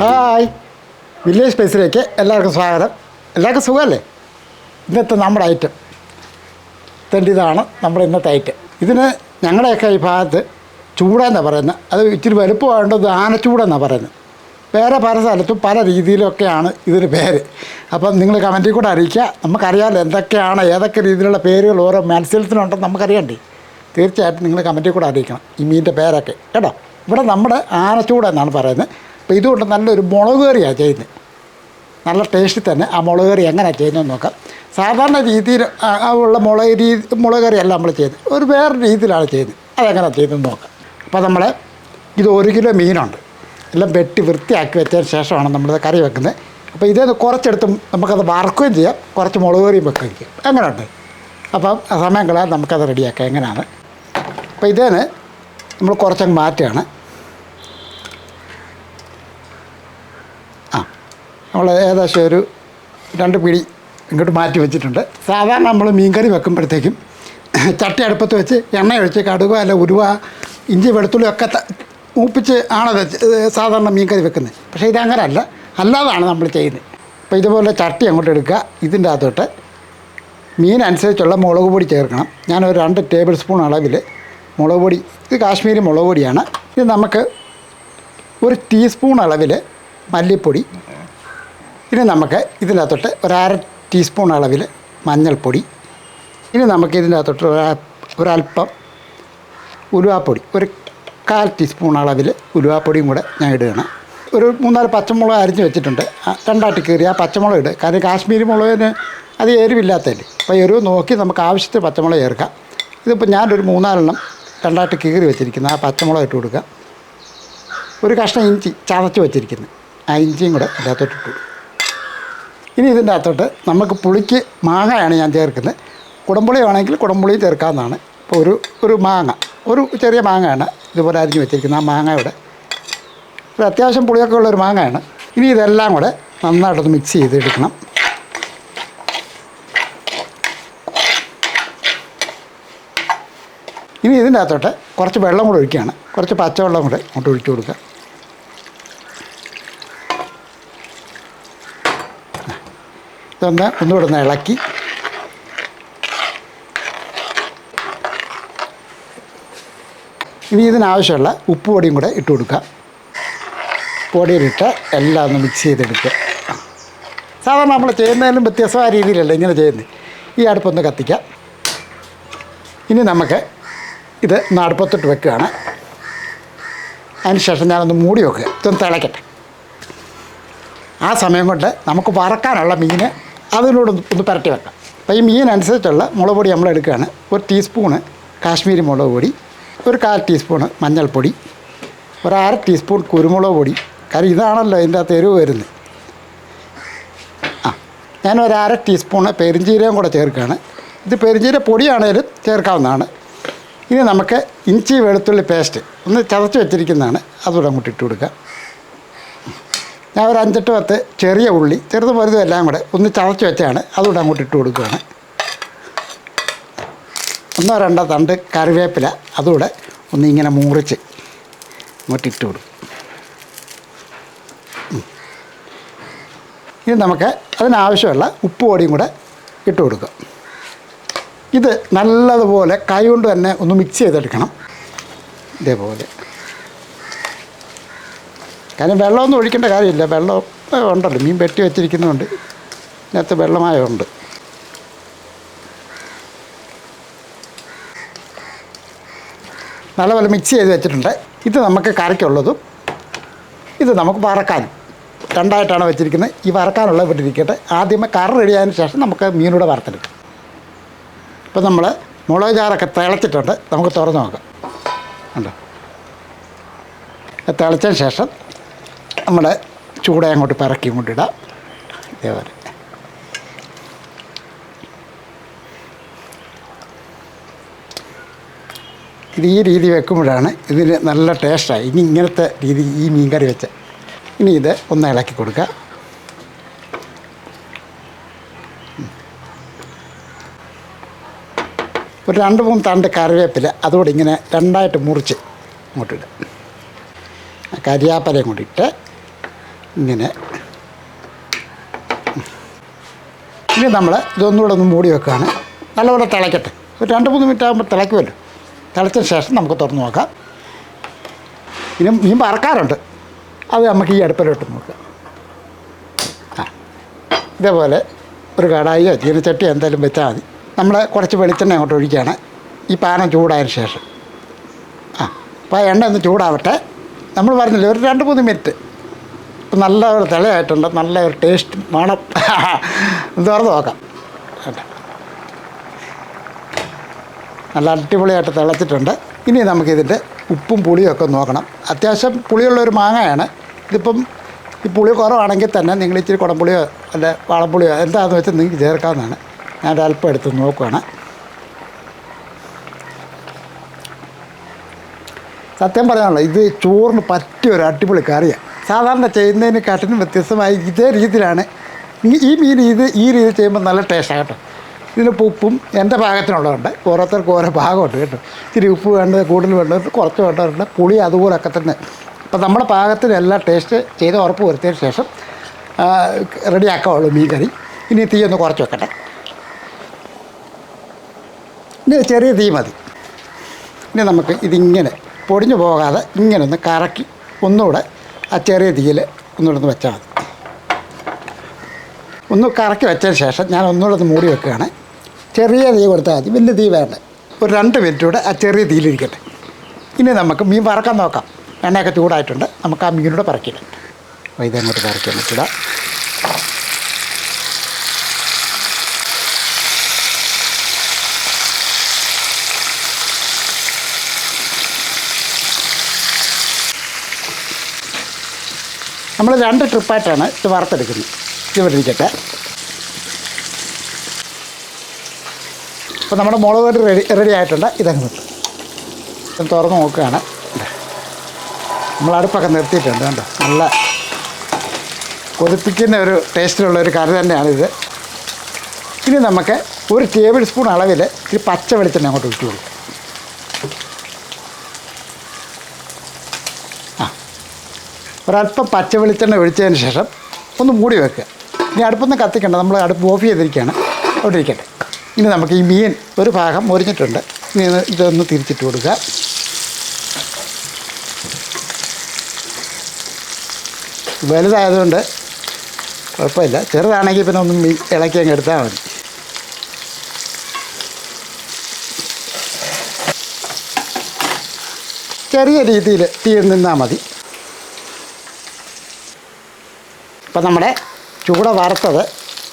Hi. Village സ്പേസിലേക്ക് എല്ലാവർക്കും സ്വാഗതം. എല്ലാവർക്കും സുഖമല്ലേ? ഇന്നത്തെ നമ്മുടെ ഐറ്റം തന്റെ ഇതാണ്? നമ്മുടെ ഇന്നത്തെ ഐറ്റം ഇതിന് ഞങ്ങളുടെയൊക്കെ ഈ ഭാഗത്ത് ചൂടെന്നാണ് പറയുന്നത് അത് ഇച്ചിരി വലുപ്പമായതുകൊണ്ട് ആനച്ചൂടെന്നാണ് പറയുന്നത് വേറെ പല സ്ഥലത്തും പല രീതിയിലൊക്കെയാണ് ഇതിന് പേര്. അപ്പം നിങ്ങൾ കമന്റിൽ കൂടെ അറിയിക്കുക. നമുക്കറിയാമല്ലോ എന്തൊക്കെയാണ് ഏതൊക്കെ രീതിയിലുള്ള പേരുകൾ ഓരോ മത്സരത്തിനുണ്ടെന്ന് നമുക്കറിയണ്ടേ? തീർച്ചയായിട്ടും നിങ്ങൾ കമന്റിൽ കൂടെ അറിയിക്കണം ഈ മീനിന്റെ പേരൊക്കെ. കേട്ടോ? ഇവിടെ നമ്മുടെ ആനച്ചൂട് എന്നാണ് പറയുന്നത് അപ്പോൾ ഇതുകൊണ്ട് നല്ലൊരു മുളക് കറിയാണ് ചെയ്യുന്നത് നല്ല ടേസ്റ്റിൽ തന്നെ. ആ മുളക് കറി എങ്ങനെയാണ് ചെയ്യുന്നതെന്ന് നോക്കാം. സാധാരണ രീതിയിൽ ഉള്ള മുളക് രീതി മുളക് കറിയല്ല നമ്മൾ ചെയ്യുന്നത് ഒരു വേറെ രീതിയിലാണ് ചെയ്യുന്നത് അതെങ്ങനെയാണ് ചെയ്യുന്നതെന്ന് നോക്കാം. അപ്പോൾ നമ്മൾ ഇത് ഒരു കിലോ മീനുണ്ട്. എല്ലാം വെട്ടി വൃത്തിയാക്കി വെച്ചതിന് ശേഷമാണ് നമ്മളിത് കറി വെക്കുന്നത് അപ്പോൾ ഇതേന്ന് കുറച്ചെടുത്ത് നമുക്കത് വറക്കുകയും ചെയ്യാം. കുറച്ച് മുളക് കറിയും വെക്കുകയും ചെയ്യാം. എങ്ങനെയുണ്ട്? അപ്പം സമയം കളയാൻ നമുക്കത് റെഡിയാക്കാം എങ്ങനെയാണ് അപ്പോൾ ഇതേന്ന് നമ്മൾ കുറച്ചങ്ങ് മാറ്റുകയാണ്. നമ്മൾ ഏകദേശം ഒരു രണ്ട് പിടി ഇങ്ങോട്ട് മാറ്റി വെച്ചിട്ടുണ്ട്. സാധാരണ നമ്മൾ മീൻകറി വെക്കുമ്പോഴത്തേക്കും ചട്ടി അടുപ്പത്ത് വെച്ച് എണ്ണ ഒഴിച്ച് കടുവ അല്ല ഉരുവ ഇഞ്ചി വെളുത്തുള്ളി ഒക്കെ മൂപ്പിച്ച് ആണ് സാധാരണ മീൻകറി വെക്കുന്നത്. പക്ഷേ ഇതങ്ങനല്ല അല്ലാതാണ് നമ്മൾ ചെയ്യുന്നത്. അപ്പോൾ ഇതുപോലെ ചട്ടി അങ്ങോട്ട് എടുക്കുക. ഇതിന്റെ അകത്തോട്ട് മീൻ അനുസരിച്ചുള്ള മുളക് പൊടി ചേർക്കണം. ഞാനൊരു രണ്ട് ടേബിൾ സ്പൂൺ അളവിൽ മുളക് പൊടി ഇത് കാശ്മീരി മുളക് പൊടിയാണ്. ഇത് നമുക്ക് ഒരു ടീസ്പൂൺ അളവിൽ മല്ലിപ്പൊടി ഇനി നമുക്ക് ഇതിനകത്തോട്ട് ഒരു അര ടീസ്പൂൺ അളവിൽ മഞ്ഞൾപ്പൊടി. ഇനി നമുക്ക് ഇതിനകത്തോട്ട് ഒരൽപ്പം ഉലുവാപ്പൊടി ഒരു കാൽ ടീസ്പൂൺ അളവിൽ ഉലുവാപ്പൊടിയും കൂടെ ഞാൻ ഇടുകയാണ്. ഒരു മൂന്നാൽ പച്ചമുളക് അരിഞ്ഞ് വെച്ചിട്ടുണ്ട്. രണ്ടാട്ടി കീറി ആ പച്ചമുളക് ഇടുക കാരണം കാശ്മീരി മുളകിന് അത് എരിവില്ലാത്തല്ലേ അപ്പോൾ എരിവ് നോക്കി നമുക്ക് ആവശ്യത്തിന് പച്ചമുളക് ചേർക്കാം. ഇതിപ്പോൾ ഞാനൊരു മൂന്നാലെണ്ണം രണ്ടായിട്ട് കീറി വെച്ചിരിക്കുന്ന. ആ പച്ചമുളക് ഇട്ട് കൊടുക്കുക ഒരു കഷ്ണം ഇഞ്ചി ചതച്ച് വെച്ചിരിക്കുന്നത് ആ ഇഞ്ചിയും കൂടെ ഇതിനകത്തോട്ട് ഇട്ടു ഇനി ഇതിന്റെ അകത്തോട്ട് നമുക്ക് പുളിക്ക് മാങ്ങയാണ് ഞാൻ ചേർക്കുന്നത്. കുടംപുളി വേണമെങ്കിൽ കുടംപുളിയും ചേർക്കാവുന്നതാണ്. ഇപ്പോൾ ഒരു ഒരു മാങ്ങ ഒരു ചെറിയ മാങ്ങയാണ് ഇതുപോലെ അരിഞ്ഞ് വെച്ചിരിക്കുന്നത് ആ മാങ്ങയുടെ. ഒരു അത്യാവശ്യം പുളിയൊക്കെ ഉള്ള ഒരു മാങ്ങയാണ്. ഇനി ഇതെല്ലാം കൂടെ നന്നായിട്ടൊന്ന് മിക്സ് ചെയ്തെടുക്കണം. ഇനി ഇതിന്റെ അകത്തോട്ട് കുറച്ച് വെള്ളം കൂടെ ഒഴിക്കുകയാണ്. കുറച്ച് പച്ചവെള്ളം കൂടെ അങ്ങോട്ട് ഒഴിച്ചു കൊടുക്കുക. ഇതൊന്ന് ഒന്നുകൂടെ ഒന്ന് ഇളക്കി. ഇനി ഇതിനാവശ്യമുള്ള ഉപ്പ് പൊടിയും കൂടെ ഇട്ട് കൊടുക്കുക പൊടിയിലിട്ട് എല്ലാം ഒന്ന് മിക്സ് ചെയ്തെടുക്കുക. സാധാരണ നമ്മൾ ചെയ്യുന്നതിലും വ്യത്യസ്തമായ രീതിയിലല്ല ഇങ്ങനെ ചെയ്യുന്നത്. ഈ അടുപ്പൊന്ന് കത്തിക്കാം. ഇനി നമുക്ക് ഇത് നടുപ്പത്തിട്ട് വെക്കുകയാണ്. അതിന് ശേഷം ഞാനൊന്ന് മൂടി വെക്കുക. ഇതൊന്ന് തിളക്കട്ടെ. ആ സമയം കൊണ്ട് നമുക്ക് വറക്കാനുള്ള മീൻ അതിലൂടെ ഒന്ന് പുരട്ടി വെക്കാം അപ്പോൾ ഈ മീൻ അനുസരിച്ചുള്ള മുളക് പൊടി നമ്മൾ എടുക്കുകയാണ്. ഒരു ടീസ്പൂണ് കാശ്മീരി മുളക് പൊടി ഒരു കാൽ ടീസ്പൂണ് മഞ്ഞൾപ്പൊടി ഒരു അര ടീസ്പൂൺ കുരുമുളക് പൊടി. കാരണം ഇതാണല്ലോ ഇതിന്റെ അകത്ത് എരിവ് വരുന്നത്. ആ ഞാൻ ഒരു അര ടീസ്പൂണ് പെരിഞ്ചീരകം കൂടെ ചേർക്കുകയാണ്. ഇത് പെരിഞ്ചീര പൊടിയാണേലും ചേർക്കാവുന്നതാണ്. ഇനി നമുക്ക് ഇഞ്ചി വെളുത്തുള്ളി പേസ്റ്റ് ഒന്ന് ചതച്ച് വെച്ചിരിക്കുന്നതാണ്. അതുകൂടെ അങ്ങോട്ട് ഇട്ട് കൊടുക്കുക ഞാൻ ഒരു അഞ്ചെട്ട് പത്ത് ചെറിയ ഉള്ളി ചെറുത് വലുതും എല്ലാം കൂടെ ഒന്ന് ചതച്ച് വെച്ചാണ് അതുകൂടെ അങ്ങോട്ട് ഇട്ട് കൊടുക്കുകയാണ്. ഒന്നോ രണ്ടോ തണ്ട് കറിവേപ്പില അതുകൂടെ ഒന്ന് ഇങ്ങനെ മൂറിച്ച് അങ്ങോട്ട് ഇട്ട് കൊടുക്കും. ഇനി നമുക്ക് അതിനാവശ്യമുള്ള ഉപ്പ് പൊടിയും കൂടെ ഇട്ട് കൊടുക്കാം. ഇത് നല്ലതുപോലെ കൈ കൊണ്ട് തന്നെ ഒന്ന് മിക്സ് ചെയ്തെടുക്കണം. ഇതേപോലെ. കാരണം വെള്ളമൊന്നും ഒഴിക്കേണ്ട കാര്യമില്ല. വെള്ളം ഉണ്ടല്ലോ. മീൻ വെട്ടി വെച്ചിരിക്കുന്നുണ്ട് ഇതിനകത്ത് വെള്ളമായുണ്ട് നല്ലപോലെ മിക്സ് ചെയ്ത് വെച്ചിട്ടുണ്ട്. ഇത് നമുക്ക് കറിക്കുള്ളതും ഇത് നമുക്ക് വറക്കാനും. രണ്ടായിട്ടാണ് വെച്ചിരിക്കുന്നത്. ഈ വറക്കാനുള്ള ഇവിടെ ആദ്യമേ കറി റെഡിയായതിനു ശേഷം നമുക്ക് മീനൂടെ വറുത്തെടുക്കാം. ഇപ്പം നമ്മൾ മുളക് ചാറൊക്കെ തിളച്ചിട്ടുണ്ട്. നമുക്ക് തുറന്ന് നോക്കാം. ഉണ്ടോ തിളച്ചതിന് ശേഷം നമ്മുടെ ചൂട അങ്ങോട്ട് പിറക്കി ഇങ്ങോട്ട് ഇടാം. ഇതേപോലെ. ഇത് ഈ രീതി വെക്കുമ്പോഴാണ് ഇതിന് നല്ല ടേസ്റ്റായി. ഇനി ഇങ്ങനത്തെ രീതി ഈ മീൻ കറി വെച്ച. ഇനി ഇത് ഒന്ന് ഇളക്കി കൊടുക്കുക. ഒരു രണ്ട് മൂന്ന് തണ്ട് കറിവേപ്പില അതുകൂടെ ഇങ്ങനെ രണ്ടായിട്ട് മുറിച്ച് അങ്ങോട്ടിടുക കരിയാപ്പലയും കൂടി ഇട്ട് ഇങ്ങനെ. ഇനി നമ്മൾ ഇതൊന്നുകൂടെ ഒന്ന് മൂടി വെക്കുകയാണ് നല്ലപോലെ തിളയ്ക്കട്ടെ ഒരു രണ്ട് മൂന്ന് മിനിറ്റ് ആകുമ്പോൾ തിളയ്ക്കുമല്ലോ തിളച്ചതിന് ശേഷം നമുക്ക് തുറന്ന് നോക്കാം. ഇനി മീൻ പറക്കാറുണ്ട് അത് നമുക്ക് ഈ അടുപ്പിലോട്ട് നോക്കാം. ആ. ഇതേപോലെ ഒരു കടായിയോ ചീനച്ചട്ടിയോ എന്തായാലും വെച്ചാൽ മതി. നമ്മൾ കുറച്ച് വെളിച്ചെണ്ണ അങ്ങോട്ട് ഒഴിക്കുകയാണ്. ഈ പാനം ചൂടായതിന് ശേഷം. ആ. അപ്പോൾ എണ്ണ ഒന്ന് ചൂടാവട്ടെ. നമ്മൾ പറഞ്ഞില്ലേ ഒരു രണ്ട് മൂന്ന് മിനിറ്റ്. ഇപ്പം നല്ല ഒരു തിളയായിട്ടുണ്ട് നല്ല ഒരു ടേസ്റ്റ് മണം ഇത് തുറന്ന് നോക്കാം. നല്ല അടിപൊളിയായിട്ട് തിളച്ചിട്ടുണ്ട്. ഇനി നമുക്കിതിന്റെ ഉപ്പും പുളിയും ഒക്കെ നോക്കണം. അത്യാവശ്യം പുളിയുള്ള ഒരു മാങ്ങയാണ്. ഇതിപ്പം ഈ പുളി കുറവാണെങ്കിൽ തന്നെ നിങ്ങൾ ഇച്ചിരി കുടംപുളിയോ അല്ല വാളപ്പുളിയോ എന്താണെന്ന് വെച്ചാൽ നിങ്ങൾക്ക് ചേർക്കാവുന്നതാണ്. ഞാൻ അല്പം എടുത്ത് നോക്കുകയാണ് സത്യം പറയാനുള്ളത് ഇത് ചോറിന് പറ്റിയ ഒരു അടിപൊളി കറിയാണ് സാധാരണ ചെയ്യുന്നതിനെക്കാട്ടിലും വ്യത്യസ്തമായി ഇതേ രീതിയിലാണ്. ഈ- മീൻ ഇത് ഈ രീതി ചെയ്യുമ്പോൾ നല്ല ടേസ്റ്റാണ് കേട്ടോ. ഇതിന് ഉപ്പും എന്റെ പാകത്തിനുള്ളതുണ്ട് ഓരോരുത്തർക്കും ഓരോ ഭാഗമുണ്ട് കേട്ടോ. ഇത്തിരി ഉപ്പ് വേണ്ടത് കൂടുതൽ വേണ്ടത് കുറച്ച് വേണ്ടതുണ്ട്. പുളി അതുപോലൊക്കെ തന്നെ. അപ്പം നമ്മുടെ പാകത്തിന് എല്ലാം ടേസ്റ്റ് ചെയ്ത് ഉറപ്പ് വരുത്തിയതിന് ശേഷം റെഡിയാക്കാവുള്ളൂ മീൻ കറി. ഇനി തീ ഒന്ന് കുറച്ച് വെക്കട്ടെ. ഇനി ചെറിയ തീ മതി. ഇനി നമുക്ക് ഇതിങ്ങനെ പൊടിഞ്ഞു പോകാതെ ഇങ്ങനെ ഒന്ന് കറക്കി ഒന്നുകൂടെ ആ ചെറിയ തീയിൽ ഒന്നുകൂടെ ഒന്ന് വെച്ചാൽ മതി. ഒന്ന് കറക്കി വെച്ചതിന് ശേഷം ഞാൻ ഒന്നുകൂടെ ഒന്ന് മൂടി വെക്കുകയാണ്. ചെറിയ തീ കൊടുത്താൽ മതി വലിയ തീ വേണ്ട. ഒരു രണ്ട് മിനിറ്റ് കൂടെ ആ ചെറിയ തീയിലിരിക്കട്ടെ. ഇനി നമുക്ക് മീൻ വറക്കാൻ നോക്കാം. എണ്ണയൊക്കെ ചൂടായിട്ടുണ്ട്. നമുക്ക് ആ മീനൂടെ പറക്കിയിടാം അപ്പോൾ ഇതങ്ങോട്ട് പറക്കാൻ വെച്ചിടാം നമ്മൾ രണ്ട് ട്രിപ്പായിട്ടാണ് ഇത് വറുത്തെടുക്കുന്നത്. ഇത് ഇവിടെ ഇരിക്കട്ടെ അപ്പോൾ നമ്മുടെ മുളക് പൊടി റെഡി റെഡി ആയിട്ടുണ്ട്. ഇതങ്ങ് ഇത് തുറന്ന് നോക്കുകയാണ്. നമ്മൾ അടുപ്പൊക്കെ നിർത്തിയിട്ടുണ്ട് കണ്ടോ? നല്ല കൊതിപ്പിക്കുന്ന ഒരു ടേസ്റ്റിലുള്ള ഒരു കറി തന്നെയാണിത് ഇനി നമുക്ക് ഒരു ടേബിൾ സ്പൂൺ അളവിൽ ഈ പച്ച വെളിച്ചെണ്ണ അങ്ങോട്ട് ഒഴിച്ചു കൊടുക്കും. ഒരല്പം പച്ച വെളിച്ചെണ്ണ ഒഴിച്ചതിന് ശേഷം ഒന്ന് മൂടി വെക്കുക. ഇനി അടുപ്പൊന്നും കത്തിക്കണ്ട. നമ്മൾ അടുപ്പ് ഓഫ് ചെയ്തിരിക്കുകയാണ്. അവിടെ ഇരിക്കട്ടെ ഇനി നമുക്ക് ഈ മീൻ ഒരു ഭാഗം മുറിഞ്ഞിട്ടുണ്ട്. ഇനി ഇത് ഇതൊന്ന് തിരിച്ചിട്ട് കൊടുക്കുക. വലുതായതുകൊണ്ട് കുഴപ്പമില്ല. ചെറുതാണെങ്കിൽ പിന്നെ ഒന്ന് ഇളക്കി അങ്ങ് എടുത്താൽ മതി. ചെറിയ രീതിയിൽ തീ മതി. അപ്പം നമ്മുടെ ചൂട വറുത്തത്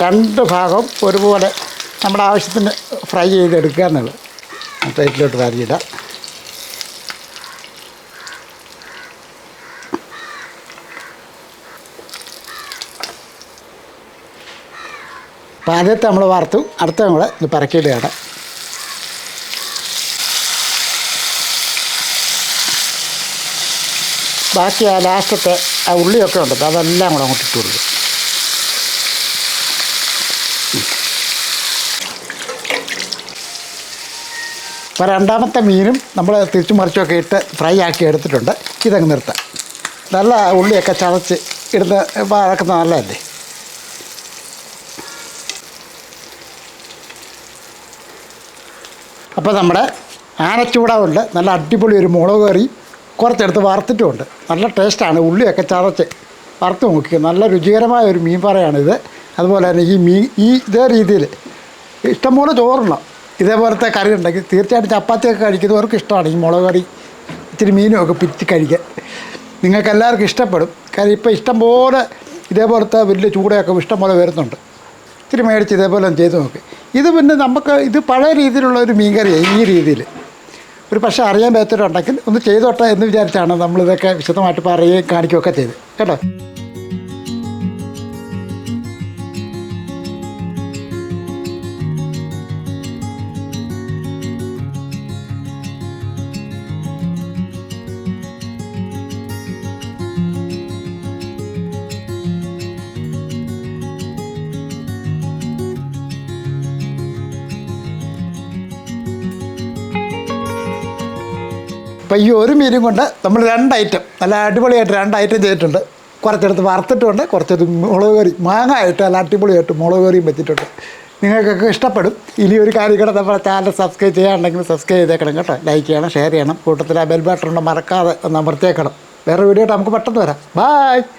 രണ്ട് ഭാഗം ഒരുപോലെ നമ്മുടെ ആവശ്യത്തിന് ഫ്രൈ ചെയ്തെടുക്കുക എന്നുള്ളത്. പ്ലേറ്റിലോട്ട് വരയില്ല അപ്പോൾ ആദ്യത്തെ നമ്മൾ വറുത്തു അടുത്ത നമ്മൾ ഇത് പറക്കിയിടുകയാണ് ബാക്കി ആ ലാസ്റ്റത്തെ ആ ഉള്ളിയൊക്കെ ഉണ്ട് അതെല്ലാം കൂടെ അങ്ങോട്ട് ഇട്ട് കൊടുക്കും. അപ്പോൾ രണ്ടാമത്തെ മീനും നമ്മൾ തിരിച്ചു മറിച്ചൊക്കെ ഇട്ട് ഫ്രൈ ആക്കി എടുത്തിട്ടുണ്ട്. ഇതങ്ങ് നിർത്താം. നല്ല ഉള്ളിയൊക്കെ ചതച്ച് ഇടുന്ന വഴക്കുന്ന നല്ലതല്ലേ? അപ്പോൾ നമ്മുടെ ആനച്ചൂടാവുണ്ട്. നല്ല അടിപൊളി ഒരു മുളക് കറി. കുറച്ചെടുത്ത് വറുത്തിട്ടുമുണ്ട്. നല്ല ടേസ്റ്റാണ്. ഉള്ളിയൊക്കെ ചതച്ച് വറുത്ത് നോക്കി നല്ല രുചികരമായ ഒരു മീൻ പറയാണിത്. അതുപോലെ തന്നെ ഈ മീൻ ഈ ഇതേ രീതിയിൽ ഇഷ്ടംപോലെ ചോറുണ്ടോ ഇതേപോലത്തെ കറി ഉണ്ടെങ്കിൽ തീർച്ചയായിട്ടും ചപ്പാത്തിയൊക്കെ കഴിക്കുന്നവർക്ക് ഇഷ്ടമാണ്. ഈ മുളക് കറി ഇച്ചിരി മീനുമൊക്കെ പിരിച്ച് കഴിക്കാൻ. നിങ്ങൾക്ക് എല്ലാവർക്കും ഇഷ്ടപ്പെടും. കാര്യം ഇപ്പോൾ ഇഷ്ടംപോലെ ഇതേപോലത്തെ വലിയ ചൂടയൊക്കെ ഇഷ്ടംപോലെ വരുന്നുണ്ട്. ഇത്തിരി മേടിച്ച് ഇതേപോലെ ചെയ്ത് നോക്കി. ഇത് പിന്നെ നമുക്ക് ഇത് പഴയ രീതിയിലുള്ള ഒരു മീൻ കറിയാണ് ഈ രീതിയിൽ. ഒരു പക്ഷേ അറിയാൻ പറ്റുന്നുണ്ടെങ്കിൽ ഒന്ന് ചെയ്തോട്ടെ എന്ന് വിചാരിച്ചാണ് നമ്മളിതൊക്കെ വിശദമായിട്ട് പറയുകയും കാണിക്കുകയൊക്കെ ചെയ്ത് കേട്ടോ? അപ്പോൾ ഈ ഒരു മീനും കൊണ്ട് നമ്മൾ രണ്ട് ഐറ്റം നല്ല അടിപൊളിയായിട്ട് രണ്ട് ഐറ്റം ചെയ്തിട്ടുണ്ട്. കുറച്ചെടുത്ത് വറുത്തിട്ടുണ്ട് കുറച്ചെടുത്ത് മുളക് കറി മാങ്ങ ആയിട്ട് നല്ല അടിപൊളിയായിട്ട് മുളക് കറിയും വെച്ചിട്ടുണ്ട്. നിങ്ങൾക്കൊക്കെ ഇഷ്ടപ്പെടും. ഇനി ഒരു കാര്യം കൂടെ നമ്മുടെ ചാനൽ സബ്സ്ക്രൈബ് ചെയ്യാനുണ്ടെങ്കിൽ സബ്സ്ക്രൈബ് ചെയ്തേക്കണം കേട്ടോ. ലൈക്ക് ചെയ്യണം ഷെയർ ചെയ്യണം. കൂട്ടത്തിൽ ആ ബെൽ ബട്ടൺ മറക്കാതെ ഒന്ന് അമർത്തിയേക്കണം. വേറെ വീഡിയോ നമുക്ക് പെട്ടെന്ന് വരാം. ബായ്